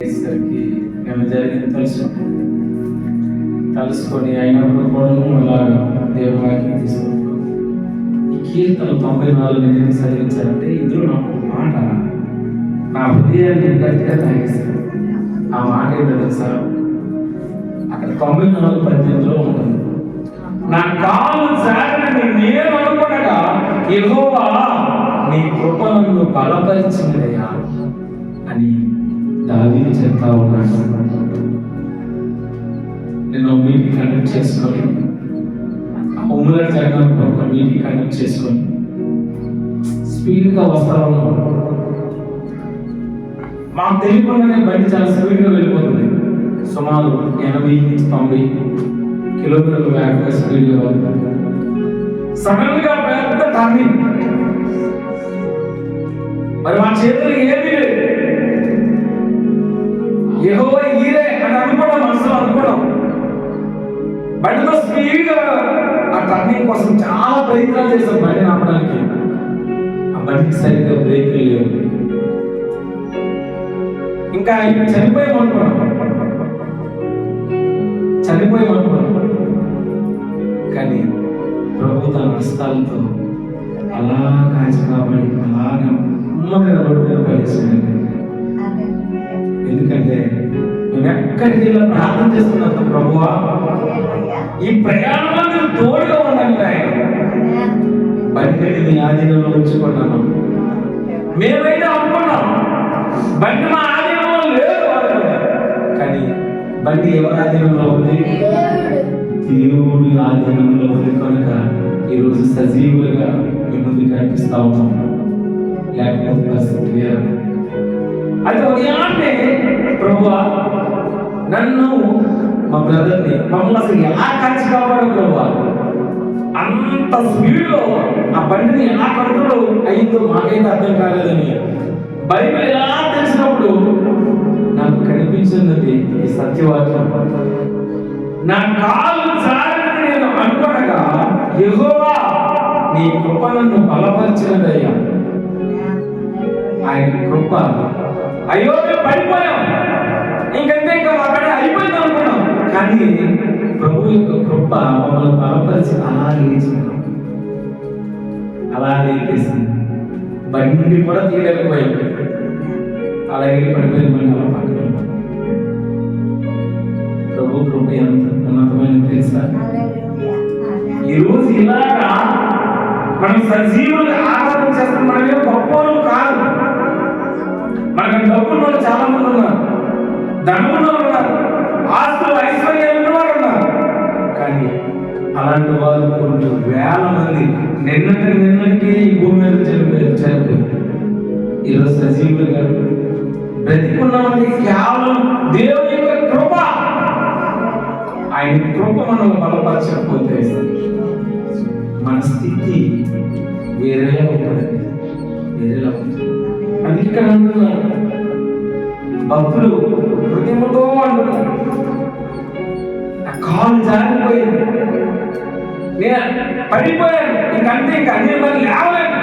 చేసేసరికి నేను జరిగింది తెలుసు తెలుసుకొని అయినప్పుడు కూడా అలాగా దేవుడు వాక్యం తీసుకుంటాం. ఈ కీర్తన తొంభై నాలుగు నిజంగా చదివించారంటే ఇందులో నాకు ఒక మాట నా హృదయాన్ని గట్టిగా తాగేశారు ఆ మాట ఏంటో తెలుసా? అక్కడ తొంభై నాలుగు పద్దెనిమిదిలో ఉంటుంది. నా కాలు జారినని నేను అనుకునగా ఎగువ నీ కృప నన్ను బలపరిచినదయ్యా. అది చెప్తా ఉన్నాడు. నేను మీటింగ్ కండక్ట్ చేసుకొని ఉమ్మల జగన్ ఒక మీటింగ్ కండక్ట్ చేసుకొని స్పీడ్గా వస్తా ఉన్నాను మాకు తెలియకుండానే బండి చాలా స్పీడ్గా వెళ్ళిపోతుంది. సుమారు ఎనభై నుంచి తొంభై కిలోమీటర్ల వేగంగా స్పీడ్గా వెళ్తుంది సడన్గా పెద్ద టర్నింగ్ మరి మా చేతులు ఏ యెహోవా ఈరే అని అనుకోవడం మనసులో అనుకోవడం. బండితో స్పీడ్గా ఆ టర్నింగ్ కోసం చాలా ప్రయత్నాలు చేశాం బండి ఆపడానికి. ఆ బండికి సరిగ్గా బ్రేక్ లేవు ఇంకా చనిపోయాం అనుకున్నాం. చనిపోయాం అనుకున్నాం. కానీ ప్రభు తన హస్తాలతో అలా కాచి కాబట్టి అలాగా నెమ్మదిగా రోడ్డు మీద పడేసాడు మేము ఎక్కడికి వెళ్ళి ప్రార్థన చేస్తున్నాం ప్రభువా. ఈ ప్రయాణంలో తోడుగా ఉండండి ఆయన బండిని మీ ఆధీనంలో ఉంచుకున్నాను. మేమైతే అనుకున్నాం బండి మా ఆధీనంలో లేదు కానీ బండి ఎవరి ఆధీనంలో ఉంది? దేవుడి ఆధీనంలో ఉంది కనుక ఈరోజు సజీవులుగా మీ ముందు కనిపిస్తా ఉన్నాం. లేకపోతే పరిస్థితి వేరు. అది ఉదయాన్నే ప్రభువా నన్ను మా బ్రదర్ని మమ్మల్ని అసలు ఎలా కలిసి కాపాడు ప్రభువా అంత స్పీడ్లో ఆ బండిని ఎలా కంట్రోల్ అయిందో మాకైతే అర్థం కాలేదని. బైబిల్ ఎలా తెలిసినప్పుడు నాకు కనిపించినది ఈ సత్యవాక్యం. నా కాలు జారినది నేను అనుకోనగా యెహోవా నీ కృప నన్ను బలపరిచినదయ్యా. ఆయన కృప అయ్యో మేము పడిపోయాం. కానీ ప్రభు యొక్క కృప మమ్మల్ని బలపరిచి అలా లేచింది అలా లేపేసింది బండి కూడా తీయలేకపోయాం. అలాగే పడిపోయింది బండి అలా పక్కన ప్రభు కృప ఎంత ఉన్నతమైన తెలుసా? ఈ రోజు ఇలాగా మనం సజీవులు ఆరాధన చేస్తాం మనమే గొప్పలు కాదు. మనకు వాళ్ళు చాలా మంది ఉన్నారు వాళ్ళు ఉన్నారు. ఆస్తులు ఐశ్వర్యాలు ఉన్నవారు ఉన్నారు. కానీ అలాంటి వారు కొన్ని వేల మంది నిన్నటి నిన్నటికే ఈ భూమి మీద చనిపోయారు చనిపోయారు. ఈరోజు సజీవులు గారు బ్రతికున్నామని కేవలం దేవుని యొక్క కృప. ఆయన కృప మనం బలపరచకపోతే మన స్థితి వేరేలా ఉంటుంది వేరేలా ఉంటుంది. అది ఇక్కడ అంటున్నారు. భక్తులు హృదయముతో అంటున్నారు. నేను పడిపోయాను. ఇంకంతే ఇంక అన్ని మరి లేవలేను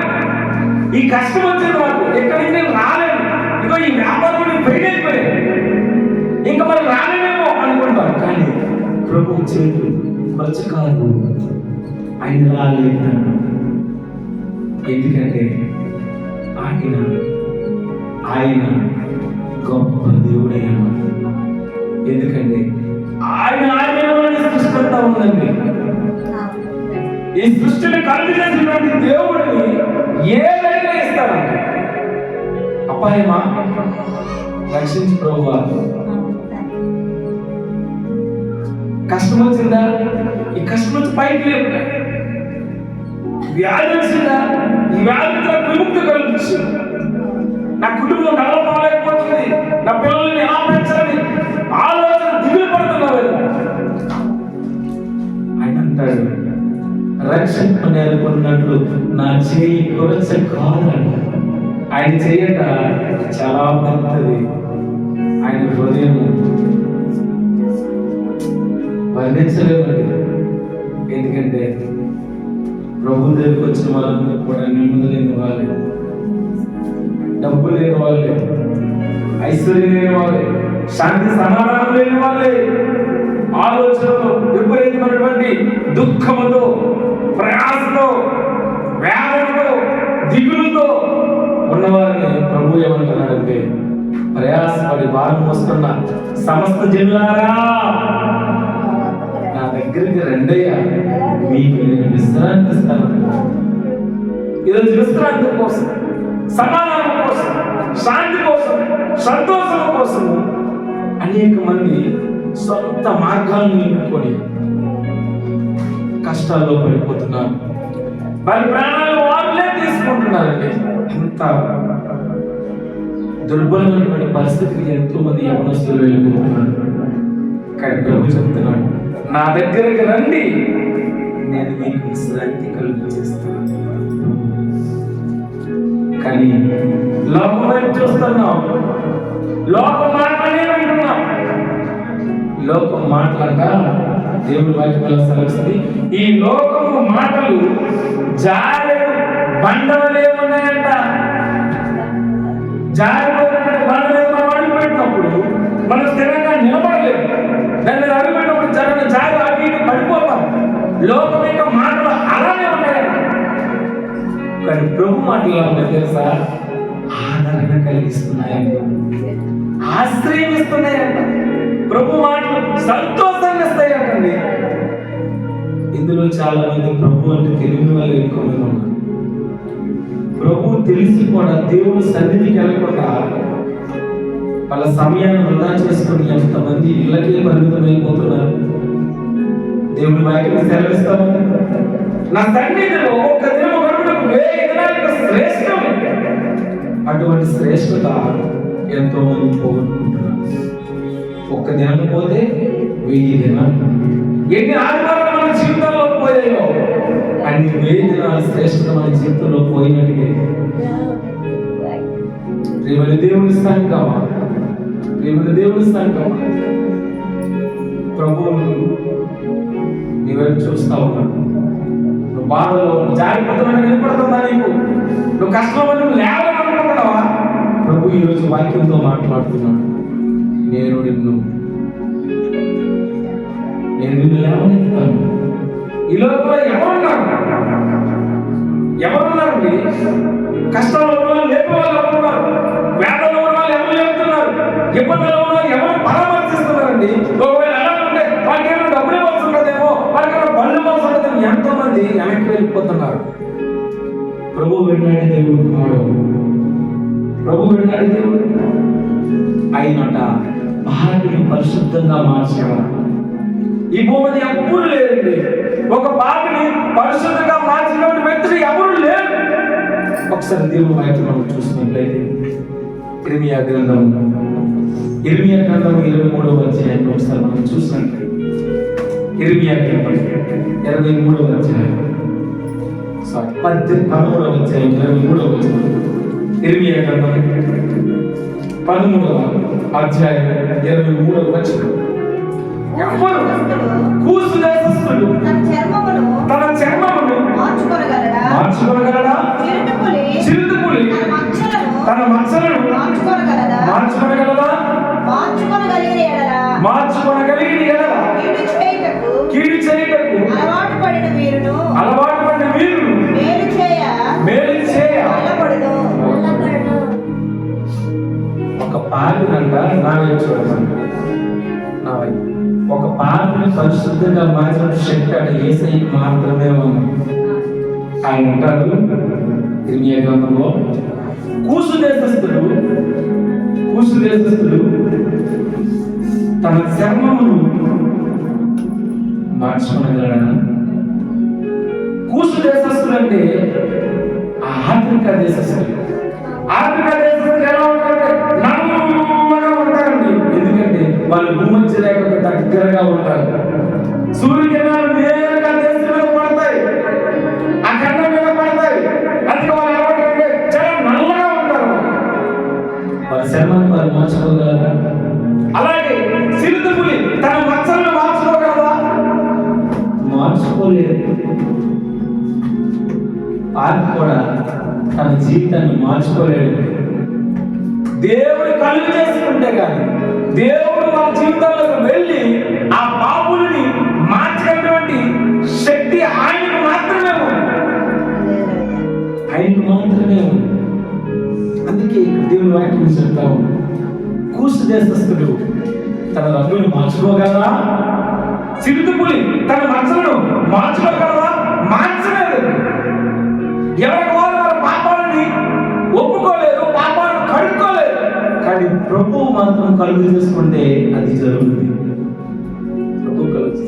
ఈ కష్టం వచ్చింది నాకు ఎక్కడి నుంచి నేను రాలేను. ఇగో ఈ వ్యాపారం నేను ఫెయిల్ అయిపోయాను. ఇంకా మరి రాలేనేమో అనుకుంటాను. కానీ ప్రభు చేతులు మరచకాలు ఆయన రాలేదు ఎందుకంటే ఆయన ఆయన గొప్ప దేవుడైన ఎందుకంటే ఈ సృష్టిని కలిగి చేసినటువంటి దేవుడిని ఏదైనా ఇస్తాడంట అపాయమా రక్షించి ప్రభువా. కష్టం వచ్చిందా? ఈ కష్టం వచ్చి పైకి లేదు వ్యాధి వచ్చిందా? ఈ వ్యాధి విముక్తి కలిగించింది నా కుటుంబం నడవలేకపోతుంది. నా పిల్లల్ని రక్షణ నేర్కొన్నట్లు నా చేయి కొరచ కాదంట ఆయన చేయట చాలా పెద్దది ఆయన హృదయం వర్ణించలేమండి. ఎందుకంటే ప్రభు దగ్గరికి వచ్చిన వాళ్ళందరూ కూడా నెమ్మది లేని వాళ్ళే. డబ్బు లేని వాళ్ళే. ఐశ్వర్యం లేని వాళ్ళే. శాంతి సమాధానం లేని వాళ్ళే. ఆలోచనలో విపరీతమైనటువంటి దుఃఖముతో ప్రయాసతో వేదనతో దిగులుతో ఉన్నవారిని ప్రభు ఏమంటున్నాడంటే ప్రయాసపడి భారం మోస్తున్న సమస్త జిల్లారా నా దగ్గరికి రెండయ్యా మీకు నేను విశ్రాంతి ఇస్తాను ఈరోజు విశ్రాంతి కోసం సమాధానం కోసం శాంతి కోసం సంతోషం కోసం అనేక మంది సొంత మార్గాలను నిలుపుకొని కష్టాల్లో పడిపోతున్నారు. వారి ప్రాణాలు వాళ్ళే తీసుకుంటున్నారండి. అంత దుర్బలమైనటువంటి పరిస్థితికి ఎంతో మంది యవనస్తులు వెళ్ళిపోతున్నారు. కానీ ప్రభు చెప్తున్నాడు నా దగ్గరికి రండి. నేను మీకు విశ్రాంతి కలుగజేస్తాను. కానీ లోకం వైపు చూస్తున్నాం. లోక మాటలనే వింటున్నాం. లోకం మాటలంట దేవుడి వాక్యం సెలవుస్తుంది ఈ లోకము మాటలు జారెడు బండవలే ఉన్నాయంట. జారిపోయినటువంటి బండ మనం అడుగు పెట్టినప్పుడు మనం స్థిరంగా నిలబడలేము. దాని మీద అడుగు పెట్టినప్పుడు జరగ జారి అటు ఇటు పడిపోతాం. లోకం యొక్క మాటలు అలానే ఉంటాయంట కానీ ప్రభు మాటలు ఎలా ఉన్నాయి తెలుసా? ఆదరణ కలిగిస్తున్నాయంట. ఆశ్రయిస్తున్నాయంట ఇందులో చాలా మంది ప్రభు అంటే తెలియని వాళ్ళు ఎక్కువ మంది ఉన్నారు. ప్రభు తెలిసి కూడా దేవుని సన్నిధికి వెళ్ళకుండా వాళ్ళ సమయాన్ని వృధా చేసుకుని ఎంతమంది ఇళ్ళకే పరిమితమైపోతున్నారు దేవుని వాక్యం సెలవిస్తాము నా సన్నిధిలో ఒక్క దినం శ్రేష్టం? అటువంటి శ్రేష్టత ఎంతో మంది పోగొట్టుకుంటున్నారు. ఒక్క దినం పోతే వెయ్యి దినాలు. ఎన్ని ఆరు మన అన్ని వేదనాలు శ్రేష్ఠత మన జీవితంలో పోయినట్టుగా? ప్రేమల దేవుని స్థానం కావాలి ప్రేమని దేవుని స్థానం కావాలి ప్రభువు నీ చూస్తా ఉన్నాడు. నువ్వు బాధలో జారిపోతున్నా వినపడుతుందా నీకు? నువ్వు కష్టంలో నువ్వు లేవాలనుకుంటున్నావా ప్రభు ఈరోజు వాక్యంతో మాట్లాడుతున్నాడు. నేను నిన్ను నేను నిన్ను లేవనెత్తాను ఈ లోపల ఎవరున్నారు? ఎవరున్నారండి? కష్టంలో ఉన్న వాళ్ళు లేపే వాళ్ళు ఎవరున్నారు? వేదలో ఉన్న వాళ్ళు ఎవరు లేపుతున్నారు? ఇబ్బందులు ఉన్న ఎవరు పరామర్శిస్తున్నారండి? ఒకవేళ ఎలా ఉంటే వాళ్ళకి ఏమైనా డబ్బులు ఇవ్వాల్సి ఉంటుందేమో వాళ్ళకి ఏమైనా పళ్ళు ఇవ్వాల్సి ఉంటుందేమో ఎంతో మంది వెనక్కి వెళ్ళిపోతున్నారు. ప్రభు విన్నాడు దేవుడు ప్రభు విన్నాడు దేవుడు అయినట భార్యని పరిశుద్ధంగా మార్చేవారు. ఈ భూమిది ఎప్పుడు లేదండి ఒక పాపిని పరిశుద్ధంగా మార్చినటువంటి వ్యక్తులు ఎవరు లేరు. ఒకసారి దేవుని వాక్యం మనం చూసినట్లయితే ఇరిమియా గ్రంథం ఇరిమియా గ్రంథం ఇరవై మూడవ అధ్యాయం ఒకసారి మనం చూసినట్లయితే ఇరిమియా గ్రంథం ఇరవై మూడవ అధ్యాయం సారీ పద్దెనిమిది పదమూడవ అధ్యాయం ఇరవై మూడవ అధ్యాయం ఇర్మియా గ్రంథం పదమూడవ అధ్యాయం ఇరవై మూడవ వచనం. ఎవరు కూసు దేశస్థుడు తన చర్మమును మార్చుకోగలడా చిరుతపులి తన మచ్చలను మార్చుకోగలదా మార్చుకొనగలిగిన ఎడల? కీడు చేయుటకు కీడు చేయటకు అలవాటు పడిన వీరును అలవాటు పడిన వీరు మేలు చేయ మేలు చేయ ఒక పాపినంట నా వైపు చూడమని నా వైపు. ఒక పాపిని పరిశుద్ధంగా మార్చిన శక్తి అక్కడ ఏసైకి మాత్రమే ఉంది. ఆయన అంటారు ఇర్మియా గ్రంథంలో? కూసు దేశస్థుడు కూసు దేశస్థుడు తన చర్మమును మార్చుకునగలడా? కూసు దేశస్థుడు అంటే ఆఫ్రికా దేశస్థుడు. ఆఫ్రికా దేశస్థుడు ఎలా ఉంటారంటే వాళ్ళు భూమధ్య రేఖకు దగ్గరగా ఉంటారు. సూర్యకిరణాలు నేరుగా దేశం మీద పడతాయి. ఆ ఖండం మీద పడతాయి. అందుకే వాళ్ళు ఏమంటారంటే చాలా నల్లగా ఉంటారు. వారి శర్మను వారు మార్చుకోగలరా అలాగే తన మచ్చలను మార్చుకోగలరా మార్చుకోలేదు. పార్క్ కూడా తన జీవితాన్ని మార్చుకోలేడు దేవుడు కలుగు చేసుకుంటే కానీ దేవుడు మన జీవితాలకు వెళ్ళి ఆ పాపులని మార్చినటువంటి శక్తి ఆయనకు మాత్రమే ఆయనకు మాత్రమే అందుకే దేవుని వాక్యం చెప్తాము కూసు దేశస్థుడు తన రంగును మార్చుకోగలరా చిరుతుపులి తన మనసులను మార్చుకోగలరా మార్చలేదు. ఎవరికి ప్రభు మాత్రం కలుగు చేసుకుంటే అది జరుగుతుంది. ప్రభు కలుగు.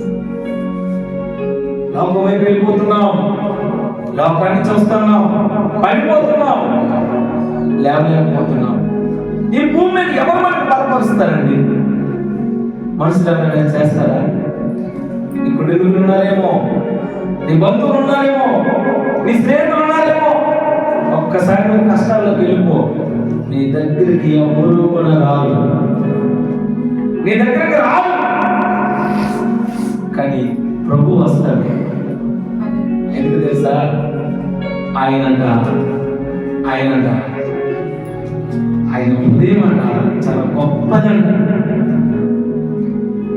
లోకం వైపు వెళ్ళిపోతున్నాం. లోకాన్ని చూస్తున్నాం. పడిపోతున్నాం. లేవలేకపోతున్నాం. ఈ భూమి మీద ఎవరు మనకు బలపరుస్తారండి? మనుషులు ఎవరైనా చేస్తారా? నీ కుటుంబీకులు ఉన్నారేమో నీ బంధువులు ఉన్నారేమో నీ స్నేహితులు ఉన్నారేమో ఒక్కసారి నువ్వు కష్టాల్లోకి వెళ్ళిపో. నీ దగ్గరికి ఎవరు కూడా రాదు నీ దగ్గరికి రాదు కానీ ప్రభు వస్తాడు. ఎందుకు తెలుసా? ఆయనంట ఆయనంట ఆయన హృదయం అంట చాలా గొప్పదంట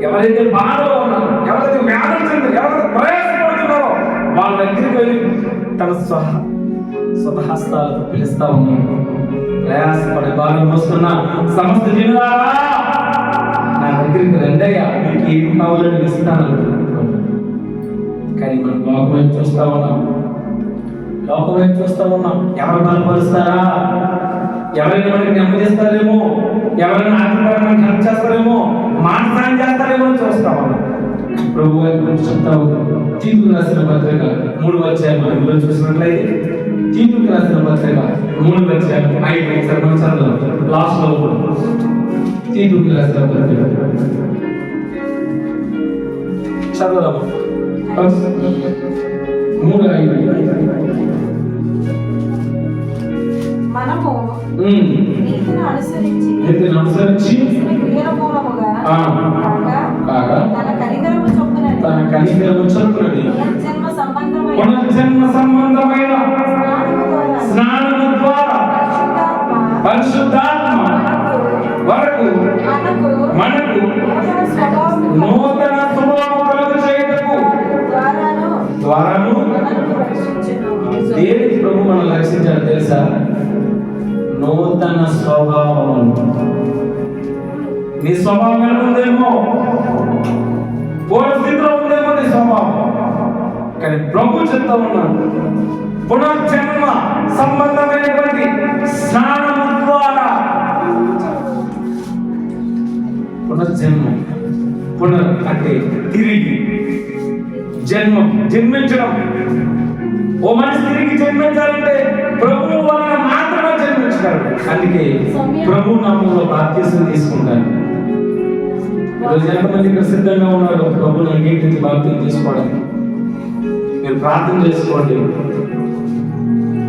ఎవరైతే బాధలో ఉన్నారో ఎవరైతే వ్యాధులు చెందారో ఎవరైతే ప్రయాసపడుతున్నారో వాళ్ళ దగ్గరికి వెళ్ళి తన స్వహ స్వతహస్తాలతో పిలుస్తా ఉన్నాడు. ప్రయాసపడే భాగం వస్తున్న సమస్త జనులారా నా దగ్గరికి రెండయ్యా. మీకు ఏం కావాలని ఇస్తాను కానీ మనం లోకం వైపు చూస్తా ఉన్నాం. లోకం వైపు చూస్తా ఉన్నాం. ఎవరు బలపరుస్తారా? ఎవరైనా మనకి నెమ్మదిస్తారేమో ఎవరైనా ఆర్థికంగా హెల్ప్ చేస్తారేమో? మానసాన్ని చేస్తారేమో అని చూస్తా ఉన్నాం. ప్రభు వైపు నుంచి చెప్తా ఉన్నాం. తీర్పు రాసిన పత్రిక మూడు వచ్చాయి అందులో చూసినట్లయితే తీర్పుకి రాసిన పత్రిక మూడు వచ్చాయి ఐదు మనం చదవాలి లాస్ట్లో తీర్పుకి రాసిన పత్రిక చదవదాం మూడు ఐదు మనము. నీతిని అనుసరించి తన కనికరము చొప్పునని తన కనికరము చొప్పునని పునర్జన్మ సంబంధమైన పరిశుద్ధాత్మ వరకు మనకు నూతన స్వభావము నూతన స్వభావం కలుగు చేయుటకు ద్వారాను. దేనికి ప్రభు మనం రక్షించాడు తెలుసా? నూతన స్వభావం. నీ స్వభావం ఎలా ఉందేమో? పూర్వ స్థితిలో ఉందేమో నీ స్వభావం. కానీ ప్రభు చెప్తా ఉన్నాడు పునర్జన్మ సంబంధమైనటువంటి స్నానము పునర్జన్మ పునర్ అంటే తిరిగి జన్మం జన్మించడం. ఓ మనిషి తిరిగి జన్మించాలంటే ప్రభు వలన మాత్రమే జన్మించగలడు. అందుకే ప్రభు నామంలో బాప్తీసం తీసుకుంటారు. ఈరోజు ఎంతమంది ఇక్కడ సిద్ధంగా ఉన్నారు? ప్రభుని అంగీకరించి బాప్తీసం తీసుకోవడానికి మీరు ప్రార్థన చేసుకోండి.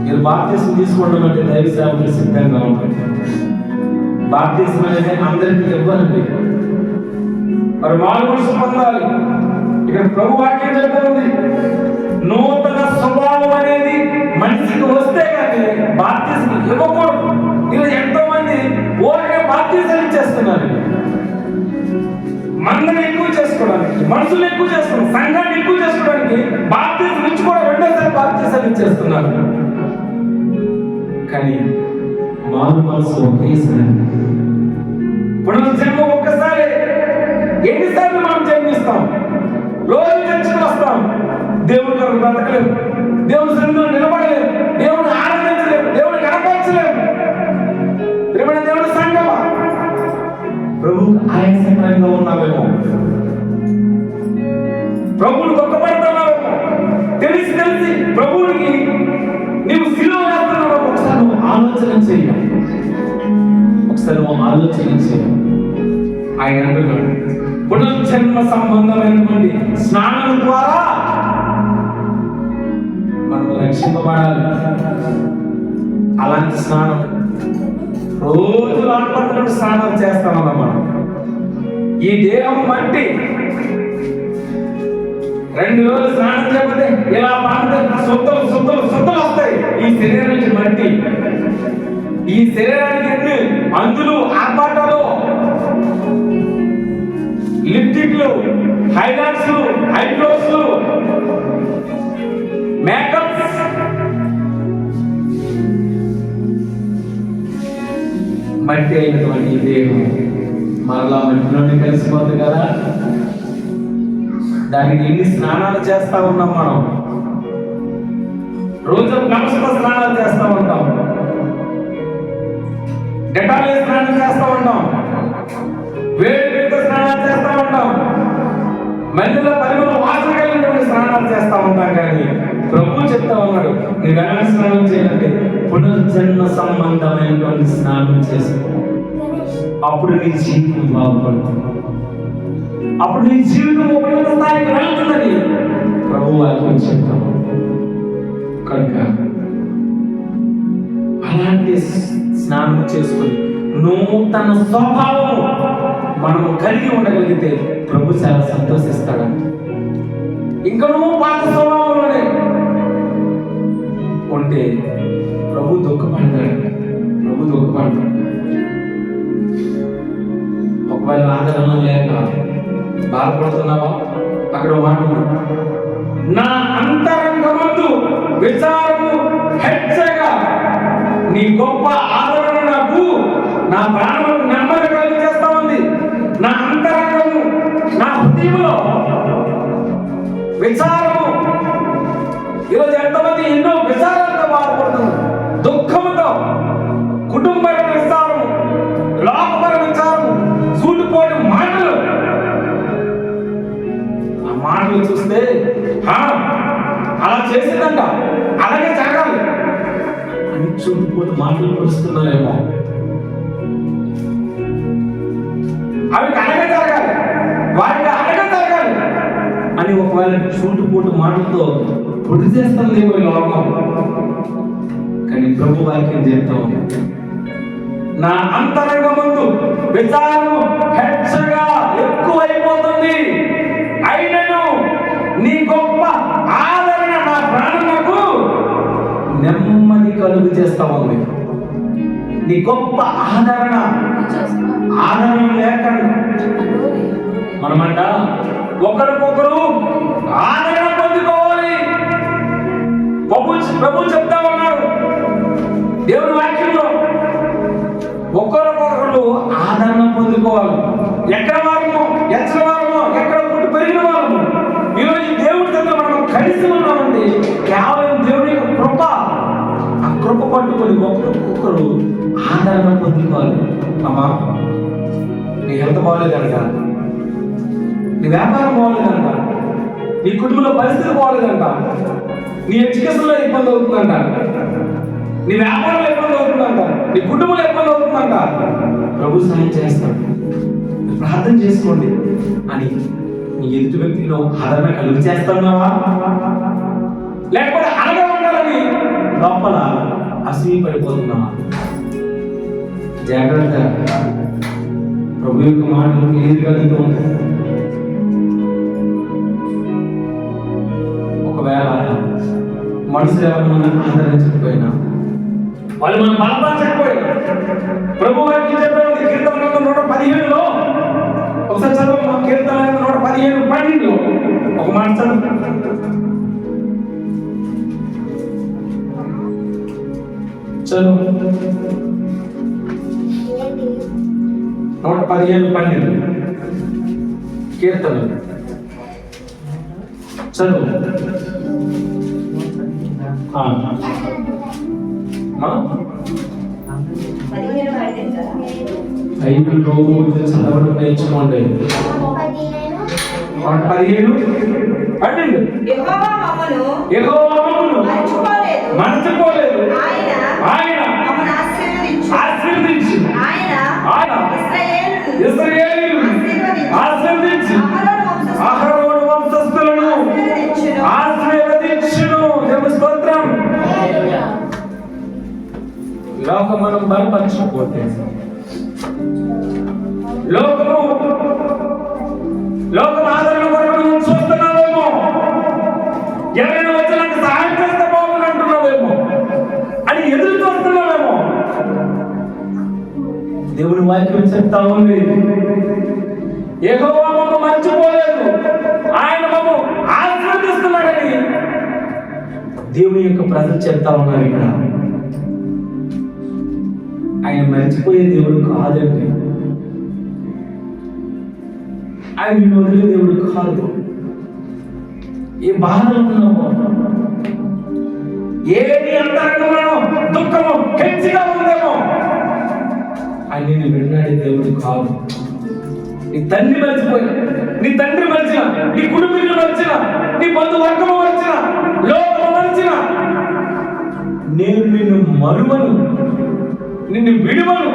మీరు బాప్తీసం తీసుకోవడం అంటే దైవ సేవకులు సిద్ధంగా ఉంటారు బాప్తీసం అనేది అందరికీ ఇవ్వనండి మరి వాళ్ళు మనసు పొందాలి ఇక్కడ ప్రభు వాక్యం చెప్తుంది నూతన స్వభావం అనేది మనిషికి వస్తే కానీ బాధ్యతలు ఇవ్వకూడదు. ఇలా ఎంతో మంది ఊరికే బాధ్యతలు ఇచ్చేస్తున్నారు మందని ఎక్కువ చేసుకోవడానికి మనుషులు ఎక్కువ చేసుకోవడం సంఘాన్ని ఎక్కువ చేసుకోవడానికి బాప్తీసం ఇచ్చి కూడా రెండోసారి బాధ్యతలు ఇచ్చేస్తున్నారు. కానీ మారు మనసు ఒకేసారి. పునర్జన్మ ఒక్కసారి ఎన్నిసార్లు మనం జన్మిస్తాం? రోజు చర్చకు వస్తాం. దేవుని కొరకు బ్రతకలేము దేవుని సన్నిధిలో నిలబడలేము దేవుని ఆరాధించలేము దేవుని కనపరచలేము ప్రేమ దేవుని సంగమా ప్రభు ఆయాసకరంగా ఉన్నావేమో? ప్రభువుని గొప్పపడుతున్నావేమో తెలిసి తెలిసి ప్రభువునికి నీవు సిలువ వేస్తున్నావు ఒకసారి నువ్వు ఆలోచన చేయ ఒకసారి నువ్వు ఆలోచన చేయ ఆయన అంటున్నాడు. పునర్జన్మ సంబంధమైనటువంటి స్నానం ద్వారా మనం రక్షింపబడాలి. అలాంటి స్నానం రోజు లాంటి స్నానం చేస్తామన్న మనం. ఈ దేహం మట్టి. రెండు రోజులు స్నానం చేయకపోతే ఇలా పాడితే సొత్తలు సొత్తలు సొత్తలు వస్తాయి. ఈ శరీరం నుంచి మట్టి. ఈ శరీరానికి ఎన్ని మందులు ఆర్భాటాలు లిప్టిక్లు హైలైట్స్లు హైడ్రోస్ మేకప్స్. మట్టి అయినటువంటి దేహం మరలా మట్టిలోనే కలిసిపోతుంది కదా? దానికి ఎన్ని స్నానాలు చేస్తా ఉన్నాం మనం? రోజు కలుషిత స్నానాలు చేస్తా ఉంటాం. డెటాల్ స్నానం చేస్తా ఉంటాం. వేడి మధ్యలో పరిమళ వాసన కలిగినటువంటి స్నానాలు చేస్తా ఉంటాం కానీ ప్రభు చెప్తా ఉన్నాడు నీవు ఎలాంటి స్నానం చేయాలంటే పునర్జన్మ సంబంధమైనటువంటి స్నానం చేసుకో అప్పుడు నీ జీవితం బాగుపడుతుంది. అప్పుడు నీ జీవితం ఉపయోగ స్థాయికి వెళ్తున్నది. ప్రభు వాక్యం చెప్తాము కనుక అలాంటి స్నానం చేసుకుని నూతన స్వభావము మనము కలిగి ఉండగలిగితే ప్రభు చాలా సంతోషిస్తాడంట ఇంకా నువ్వు పాత స్వభావంలోనే ఉంటే ప్రభు దుఃఖపడతాడు. ప్రభు దుఃఖపడతాడు. ఒకవేళ ఆందోళన లేక బాధపడుతున్నావా? అక్కడ మాట నా అంతరంగమందు విచారము హెచ్చగా నీ గొప్ప ఆదరణ నాకు నా ప్రాణం నెమ్మది కలిగి చేస్తావు ఉద్యమంలో విచారము. ఈరోజు ఎంతమంది ఎన్నో విచారాలతో బాధపడుతున్నారు. దుఃఖంతో కుటుంబ విచారము లోకపర విచారము సూటిపోటి మాటలు. ఆ మాటలు చూస్తే అలా చేసిందంట. అలాగే జరగాలి. అని చూడిపోతే మాటలు పరుస్తున్నారేమో అని ఒకవేళ చూటుపోటు మాటలతో పొడి చేస్తుందేమో ఈ లోకం. కానీ ప్రభు వాక్యం ఉంది. నా అంతరంగ ముందు విచారము హెచ్చగా ఎక్కువైపోతుంది. అయినను నీ గొప్ప ఆదరణ నా ప్రాణములకు నెమ్మది కలుగు చేస్తా ఉంది. నీ గొప్ప ఆదరణ ఆదరణ లేకుండా మనమంట ఒకరికొకరు ఆదరణ పొందుకోవాలి. ప్రభు ప్రభు చెప్తా ఉన్నాడు. దేవుని వాక్యంలో ఒకరికొకరు ఆదరణ పొందుకోవాలి. ఎక్కడ వారము ఎచ్చల వారము ఎక్కడ పుట్టి పెరిగిన వారము. ఈరోజు దేవుడి దగ్గర మనం కలిసి ఉన్నామండి కేవలం దేవుని యొక్క కృప ఆ కృప పట్టుకొని ఒకరికొకరు ఆదరణ పొందుకోవాలి. అమ్మా నీ హెల్త్ బాగోలేదంట. నీ వ్యాపారం బాగోలేదంట నీ కుటుంబంలో పరిస్థితి బాగోలేదంట నీ ఎడ్యుకేషన్లో ఇబ్బంది అవుతుందంట నీ వ్యాపారంలో ఇబ్బంది అవుతుందంట నీ కుటుంబంలో ఇబ్బంది అవుతుందంట ప్రభు సహాయం చేస్తాడు. ప్రార్థన చేసుకోండి. అని నీ ఎదుటి వ్యక్తిలో నువ్వు ఆదరణ కలుగు చేస్తున్నావా లేకపోతే అలాగే ఉండాలని లోపల అసూయ పడిపోతున్నావా జాగ్రత్త ప్రభు యొక్క మాటలు ఎదురుగలుగుతూ ఉంటాయి ఒకవేళ మనుషులు ఎవరు ఆదరించకపోయినా వాళ్ళు మనం బలపరచకపోయినా ప్రభు వాక్యం చెప్పాడు కీర్తన గ్రంథం నూట పదిహేడులో. ఒకసారి చదువు మా కీర్తన గ్రంథం నూట పదిహేడు పన్నెండులో. ఒక మాట చదువు. చదువు. నూట పదిహేను పన్నెండు. కీర్తన చదువు. ఐదు రోజులు చదవడం నేర్చుకోండి. పదిహేను? మమ్మల్ని మరచిపోలేదు ఆయన ఆశీర్వదించు. ఆయన ఆశీర్వదించి. మనం బలపరచకపోతే లోకము లోకం ఆదరణ కొరకు నువ్వు చూస్తున్నావేమో? ఎవరైనా వచ్చి నాకు సహాయం చేస్తే బాగుంది అంటున్నావేమో? అని ఎదురు చూస్తున్నావేమో? దేవుని వాక్యం చెప్తా ఉంది. యెహోవా మమ్మ మర్చిపోలేదు. ఆయన మమ్మ ఆశీర్వదిస్తున్నాడని దేవుని యొక్క ప్రజలు చెప్తా ఉన్నారు ఇక్కడ. ఆయన మర్చిపోయే దేవుడు కాదండి. ఆయన నిన్ను వదిలే దేవుడు కాదు. ఏ బాధలు ఉన్నామో. ఏది అంతరంగమో దుఃఖము హెచ్చిగా ఉందేమో ఆయన నిన్ను విన్నాడే దేవుడు కాదు. నీ తండ్రి మర్చిపోయి నీ తండ్రి మర్చిన నీ కుటుంబీకులు మర్చిన నీ బంధువర్గము మర్చిన లోకము మర్చిన నేను నిన్ను మరువను. నిన్ను విడువను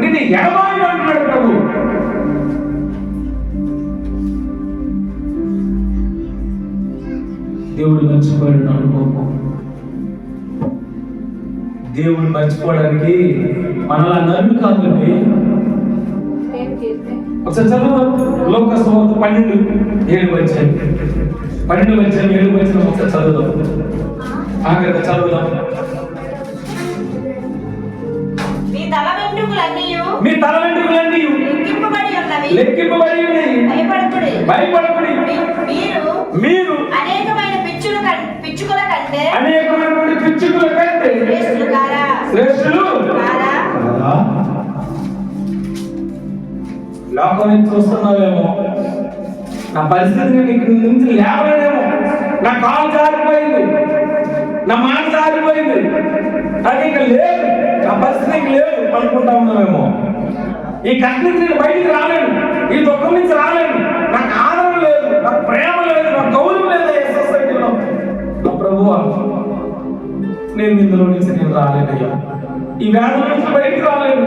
నిన్ను ఎడబాయి అంటున్నాడు ప్రభు. దేవుడు మర్చిపోయాడు అనుకోకు దేవుడు మర్చిపోవడానికి మనలా నన్ను కాదండి ఒకసారి చదువు. లోక సువార్త పన్నెండు ఏడు వచ్చాయి పన్నెండు వచ్చాయి ఏడు వచ్చిన ఒకసారి చదువుదాం. ఆఖరిగా చదువుదాం. మీ తల వెంట్రుకలన్నీ లెక్కింపబడి ఉన్నాయి. భయపడకుడి. మీరు మీరు అనేకమైన పిచ్చుల పిచ్చుకల కంటే అనేకమైనటువంటి పిచ్చుకుల కంటే శ్రేష్ఠులు? లోకం చూస్తున్నావేమో నా పరిస్థితిని నీకు నుంచి లేవలేమో నా కాలు జారిపోయింది. నా మాట జారిపోయింది. నాకు ఇంకా లేదు పరిస్థితి లేదు. అనుకుంటా ఉన్నామేమో. ఈ కష్ట నుంచి నేను బయటికి రాలేను ఈ దుఃఖం నుంచి రాలేను నాకు ఆదరణ లేదు నాకు ప్రేమ లేదు నాకు గౌరవం లేదు ఈ సొసైటీలో నా నేను ఇందులో నుంచి నేను రాలేనయ్యా. ఈ వ్యాధుల నుంచి బయటికి రాలేను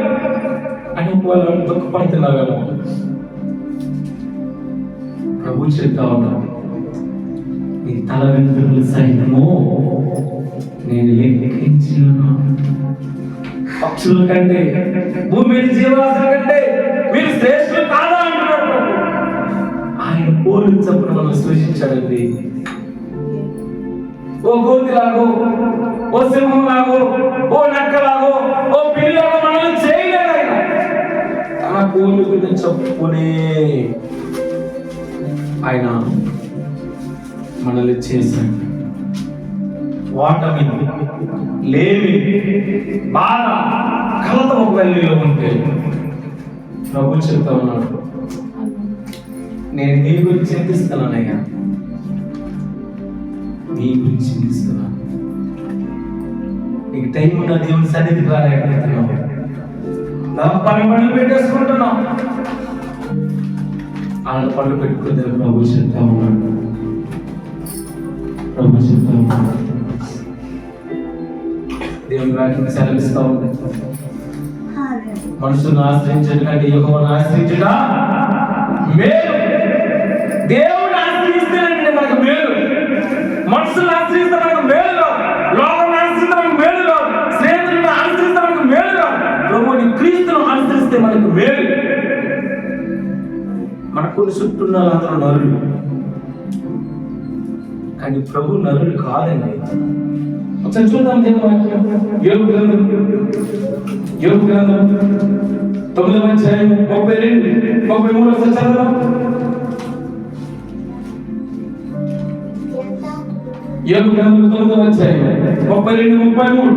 అని వాళ్ళు దుఃఖపడుతున్నావేమో. ప్రభు చెప్తా ఉన్నాడు నీ తల వెంట్రుకలు సైతము నేను లెక్కించిన పక్షుల కంటే భూమి జీవరాశుల కంటే మీరు శ్రేష్ఠులు కాదా అంటున్నాడు ఆయన పోలు చప్పున మనం సృష్టించాడండి ఓ గోతిలాగో ఓ సింహంలాగో ఓ నక్కలాగో ఓ పిల్లాగో మనల్ని చేయలేడు ఆయన. తన చెప్పుకునే ఆయన మనల్ని చేశాడు. వాటమి లేమి బాధ కలత ఒక వెళ్ళిలో ఉంటే ప్రభు చెప్తా ఉన్నాడు. నేను నీ గురించి చింతిస్తున్నానయ్యా నీ గురించి చింతిస్తున్నాను. నీకు టైం ఉన్న దేవుని సన్నిధి రాలేకపోతున్నావు నా పని పనులు పెట్టేసుకుంటున్నావు. వాళ్ళ పనులు పెట్టుకుంటే ప్రభు చెప్తా ఉన్నాడు. ప్రభు చెప్తా ఉన్నాడు. దేవుని వాటిని సెలవిస్తా ఉంది. మనుషులను ఆశ్రయించడం కంటే యుగమును ఆశ్రయించట మేలు. దేవుని ఆశ్రయిస్తేనండి మనకు మేలు. మనుషులను ఆశ్రయిస్తే మనకు మేలు లోకం ఆశ్రయిస్తే మనకు మేలు స్నేహితులను ఆశ్రయిస్తే మనకు మేలు ప్రభుని క్రీస్తును ఆశ్రయిస్తే మనకు మేలు. మన కొన్ని చుట్టూ ఉన్న వాళ్ళందరూ నరులు. కానీ ప్రభు నరులు కాదండి. ఒకసారి చూద్దాం దేవుని వాక్యం యోగు గ్రంథం యోగు గ్రంథం తొమ్మిదవ అధ్యాయం ముప్పై రెండు ముప్పై మూడు ఒకసారి చదువుదాం యోగు గ్రంథం తొమ్మిదవ అధ్యాయం ముప్పై రెండు ముప్పై మూడు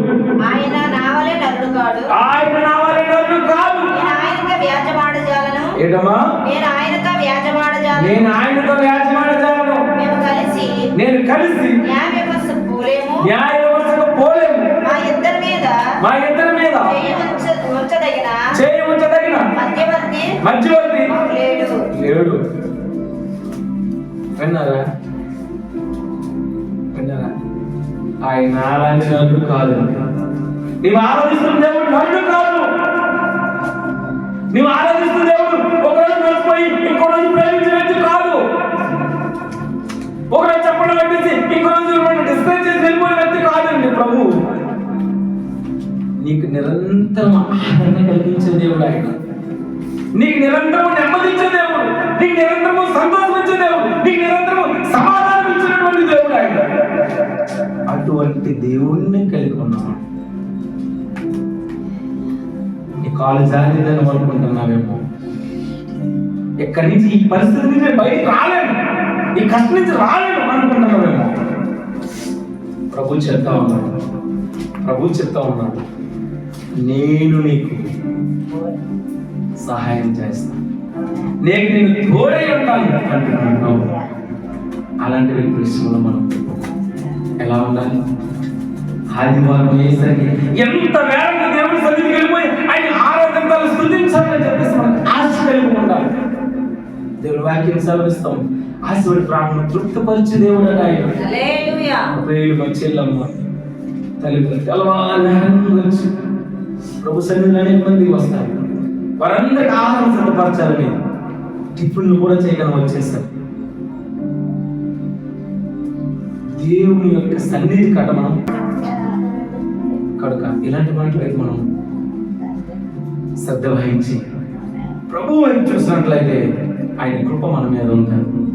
ఆయన నావలే నరుడు కాడు ఆయన నావలే నరులు కాదు నేను ఆయనతో వ్యాజమాడజాలను ఏటమ్మా నేను ఆయనతో వ్యాజమాడజాలను నేను ఆయనతో వ్యాజ్యమాడజాలను మేము కలిసి నేను కలిసి న్యాయ వ్యవస్థ పోలేము। న్యాయ వ్యవస్థకు పోలేము మా ఇద్దరి మీద మా ఇద్దరి మీద చేయి ఉంచ ఉంచదగిన మధ్యవర్తి లేడు. విన్నారా? విన్నారా? ఆయన అలాంటి నరుడు కాదు. నీవు ఆరాధిస్తున్న దేవుడు నరుడు కాదు. నిరంతరం ఆదరణ కలిగించే దేవుడు ఆయన. నీకు నిరంతరం నెమ్మదించే దేవుడు నీకు నిరంతరము సంతోషించే దేవుడు నీకు నిరంతరము సమాధానం ఇచ్చినటువంటి దేవుడు ఆయన. అటువంటి దేవుణ్ణి కలిగి ఉన్నాడు నీకు కాలు జారిందని అనుకుంటున్నావేమో ఎక్కడి నుంచి ఈ పరిస్థితి నుంచి బయటకు రాలేను. ఈ కష్టం నుంచి రాలేను అనుకుంటున్నావేమో? ప్రభు చెప్తా ఉన్నాడు. ప్రభు చెప్తా ఉన్నాడు. నేను నీకు సహాయం చేస్తాను నేను నేను తోడై ఉంటాను. అలాంటి విషయంలో మనం ఎలా ఉండాలి? ఆదివారం అయ్యేసరికి ఎంత వేరంగా దేవుడి సన్నిధికి వెళ్ళిపోయి ఆయన స్థుతించాలని చెప్పేసి మనకు ఆశ కలిగి ఉండాలి. దేవుని వాక్యం సెలవిస్తాం. ఆశపడి ప్రాణం తృప్తిపరిచి దేవుడు అని ఆయన. హల్లెలూయా. ప్రేయులు మా చెల్లమ్మ తల్లి తెల్లవారు వచ్చి ప్రభు సన్నిధిలోనే అనేక మంది వస్తారు. వారందరికి ఆహారం సిద్ధపరచాలని టిఫిన్లు కూడా చేయగలం వచ్చేసారు. దేవుని యొక్క సన్నిధి కట మనం కడుక. ఇలాంటి వాటి మనం శ్రద్ధ వహించి ప్రభు వైపు చూసినట్లయితే ఆయన కృప మన మీద ఉంటారు